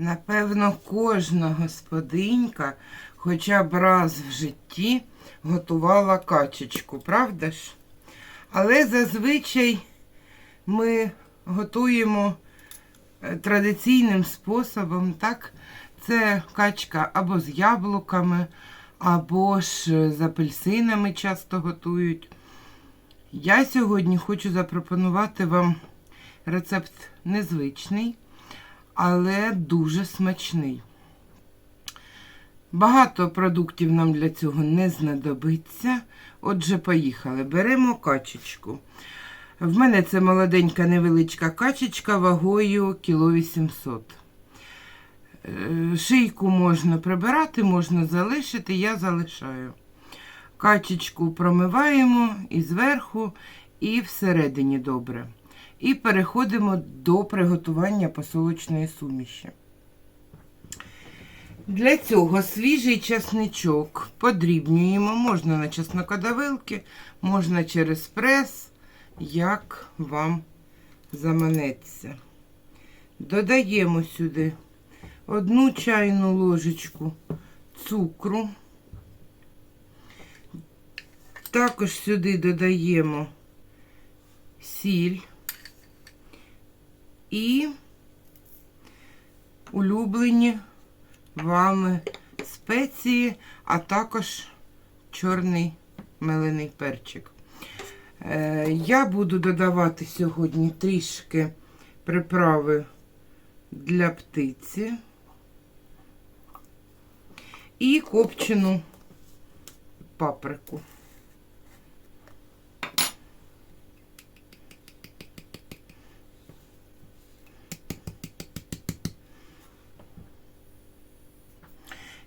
Напевно, кожна господинька хоча б раз в житті готувала качечку, правда ж? Але зазвичай ми готуємо е, традиційним способом, так? Це качка або з яблуками, або ж е, з апельсинами часто готують. Я сьогодні хочу запропонувати вам рецепт незвичний, але дуже смачний. Багато продуктів нам для цього не знадобиться. Отже, поїхали. Беремо качечку. В мене це молоденька невеличка качечка вагою кіло 800. Е, Шийку можна прибирати, можна залишити, я залишаю. Качечку промиваємо і зверху, і всередині добре. І переходимо до приготування посолочної суміші. Для цього свіжий часничок подрібнюємо, можна на чеснокодавилки, можна через прес, як вам заманеться. Додаємо сюди одну чайну ложечку цукру. Також сюди додаємо сіль і улюблені вами спеції, а також чорний мелений перчик. Е, Я буду додавати сьогодні трішки приправи для птиці і копчену паприку.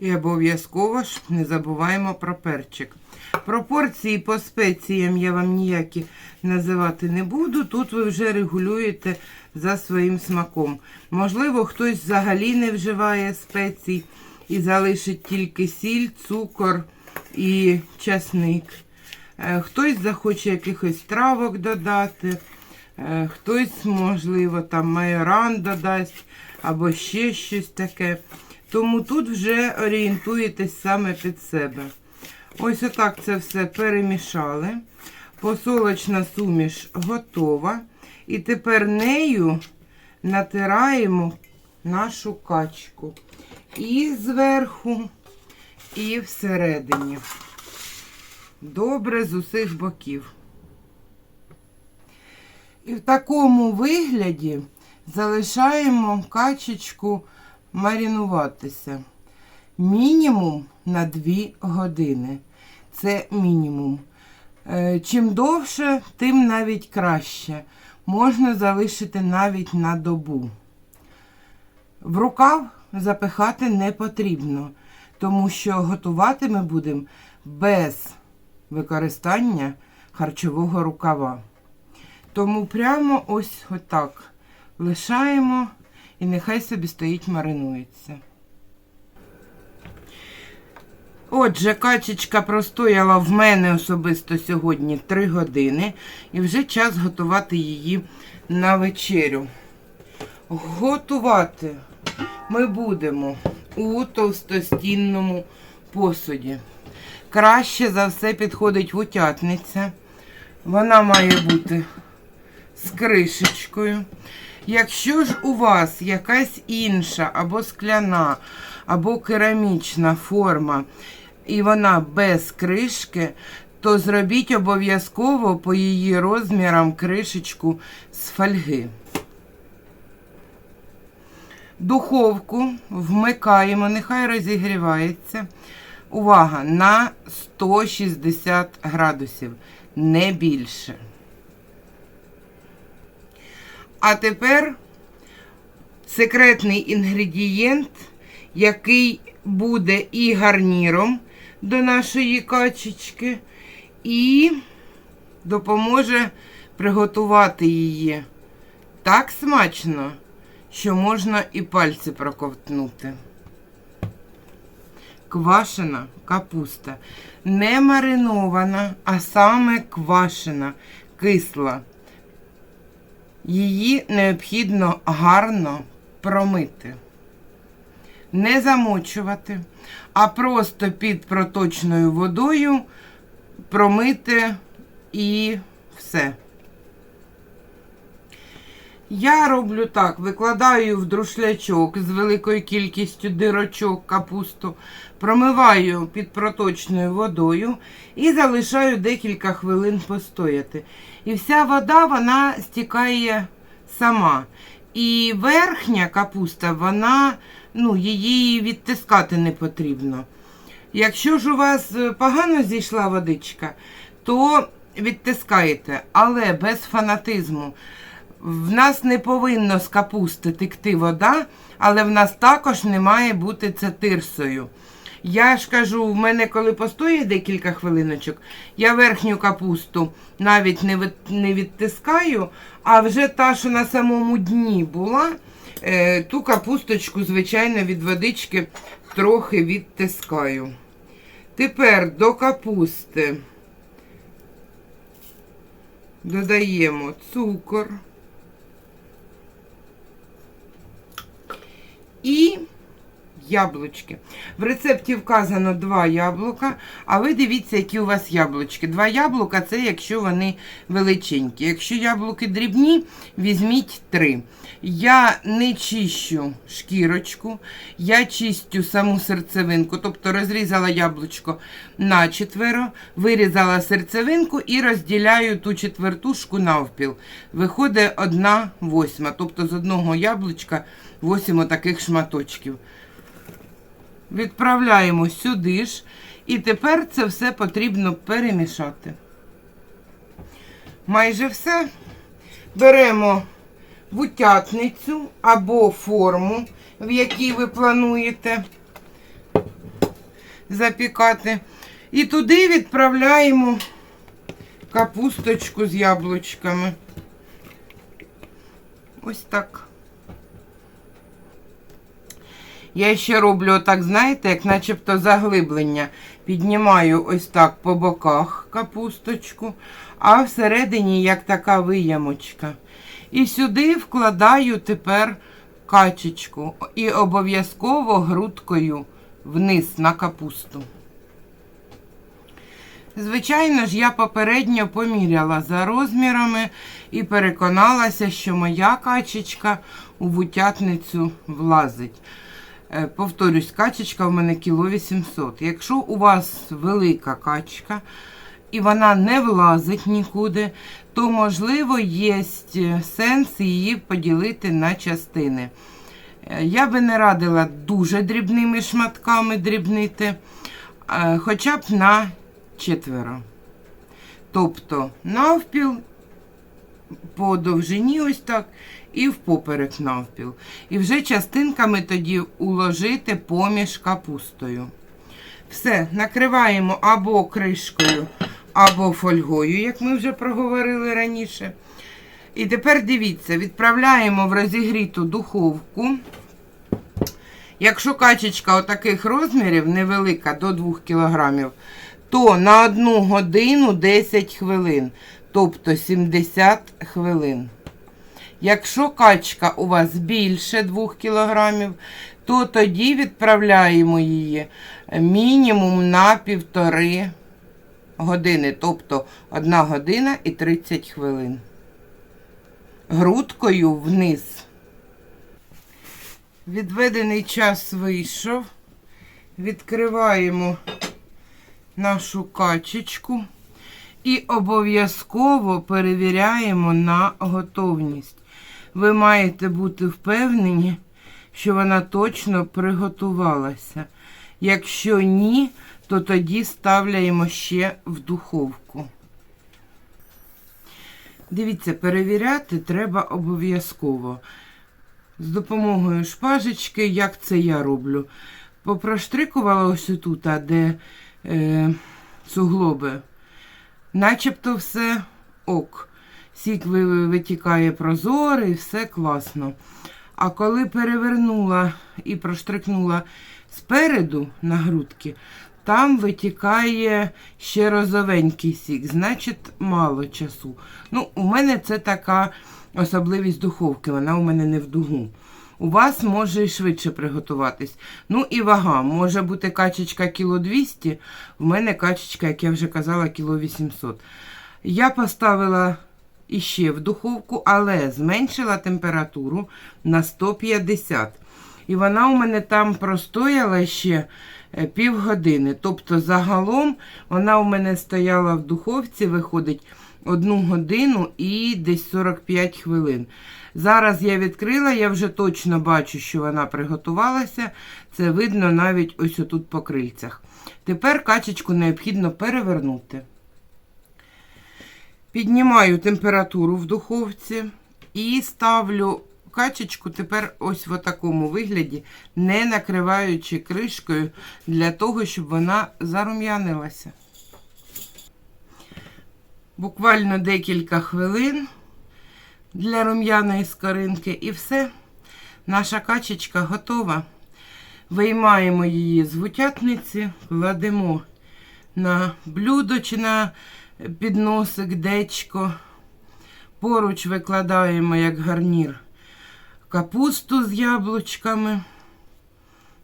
І обов'язково ж не забуваємо про перчик. Пропорції по спеціям я вам ніякі називати не буду. Тут ви вже регулюєте за своїм смаком. Можливо, хтось взагалі не вживає спецій і залишить тільки сіль, цукор і часник. Е, Хтось захоче якихось травок додати, е, хтось, можливо, там майоран додасть або ще щось таке. Тому тут вже орієнтуєтесь саме під себе. Ось отак це все перемішали. Посолочна суміш готова. І тепер нею натираємо нашу качку. І зверху, і всередині. Добре з усіх боків. І в такому вигляді залишаємо качечку марінуватися. Мінімум на 2 години. Це мінімум. Е, Чим довше, тим навіть краще. Можна залишити навіть на добу. В рукав запихати не потрібно, тому що готувати ми будемо без використання харчового рукава. Тому прямо ось отак лишаємо і нехай собі стоїть, маринується. Отже, качечка простояла в мене особисто сьогодні 3 години, і вже час готувати її на вечерю. Готувати ми будемо у товстостінному посуді. Краще за все підходить вутятниця. Вона має бути з кришечкою. Якщо ж у вас якась інша або скляна, або керамічна форма, і вона без кришки, то зробіть обов'язково по її розмірам кришечку з фольги. Духовку вмикаємо, нехай розігрівається. Увага! На 160 градусів, не більше. А тепер секретний інгредієнт, який буде і гарніром до нашої качечки, і допоможе приготувати її так смачно, що можна і пальці проковтнути. Квашена капуста. Не маринована, а саме квашена, кисла. Її необхідно гарно промити. не замочувати, а просто під проточною водою промити і все. Я роблю так: викладаю в друшлячок з великою кількістю дирочок капусту, промиваю під проточною водою і залишаю декілька хвилин постояти. І вся вода вона стікає сама. І верхня капуста, вона, ну, її відтискати не потрібно. Якщо ж у вас е, погано зійшла водичка, то відтискаєте, але без фанатизму. В нас не повинно з капусти текти вода, але в нас також не має бути це тирсою. Я ж кажу, в мене коли постоїть декілька хвилиночок, я верхню капусту навіть не, від, не відтискаю, а вже та, що на самому дні була, е, ту капусточку, звичайно, від водички трохи відтискаю. Тепер до капусти додаємо цукор. І яблучки. В рецепті вказано два яблука, а ви дивіться, які у вас яблучки. Два яблука це якщо вони величенькі. Якщо яблуки дрібні, візьміть три. Я не чищу шкірочку, я чистю саму серцевинку, тобто розрізала яблучко на четверо, вирізала серцевинку і розділяю ту четвертушку навпіл. Виходить одна восьма, тобто з одного яблучка восьмо таких шматочків. Відправляємо сюди ж, і тепер це все потрібно перемішати. Майже все. Беремо бутятницю або форму, в якій ви плануєте запікати. І туди відправляємо капусточку з яблучками. Ось так. Я ще роблю отак, знаєте, як начебто заглиблення. Піднімаю ось так по боках капусточку, а всередині як така виямочка. І сюди вкладаю тепер качечку і обов'язково грудкою вниз на капусту. Звичайно ж, я попередньо поміряла за розмірами і переконалася, що моя качечка у вутятницю влазить. Е, Повторюсь, качечка в мене кіло 800. Якщо у вас велика качка і вона не влазить нікуди, то, можливо, є сенс її поділити на частини. Е, Я би не радила дуже дрібними шматками дрібнити, е, хоча б на четверо. Тобто навпіл по довжині ось так і впоперек навпіл. І вже частинками тоді уложити поміж капустою. Все, накриваємо або кришкою, або фольгою, як ми вже проговорили раніше. І тепер дивіться, відправляємо в розігріту духовку. Якщо качечка отаких розмірів, невелика, до 2 кг, то на 1 годину 10 хвилин, тобто 70 хвилин. Якщо качка у вас більше 2 кг, то тоді відправляємо її мінімум на півтори години, тобто 1 година і 30 хвилин. Грудкою вниз. Відведений час вийшов. Відкриваємо нашу качечку і обов'язково перевіряємо на готовність. Ви маєте бути впевнені, що вона точно приготувалася. Якщо ні, то тоді ставляємо ще в духовку. Дивіться, перевіряти треба обов'язково. З допомогою шпажечки, як це я роблю. Попроштрикувала ось тут, де е, суглоби. Начебто все ок. Сік ви- витікає прозорий, все класно. А коли перевернула і проштрикнула спереду на грудки, там витікає ще розовенький сік, значить мало часу. Ну, у мене це така особливість духовки, вона у мене не в дугу. У вас може і швидше приготуватись. Ну і вага. Може бути качечка кіло 200, в мене качечка, як я вже казала, кіло 800. Я поставила іще в духовку, але зменшила температуру на 150. І вона у мене там простояла ще півгодини. Тобто, загалом вона у мене стояла в духовці, виходить, одну годину і десь 45 хвилин. Зараз я відкрила, я вже точно бачу, що вона приготувалася. Це видно навіть ось отут по крильцях. Тепер качечку необхідно перевернути. Піднімаю температуру в духовці і ставлю качечку тепер ось в такому вигляді, не накриваючи кришкою, для того, щоб вона зарум'янилася. Буквально декілька хвилин для рум'яної скоринки і все. Наша качечка готова. Виймаємо її з вутятниці, кладемо на блюдо чи на підносик, дечко. Поруч викладаємо як гарнір капусту з яблучками.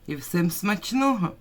І всім смачного!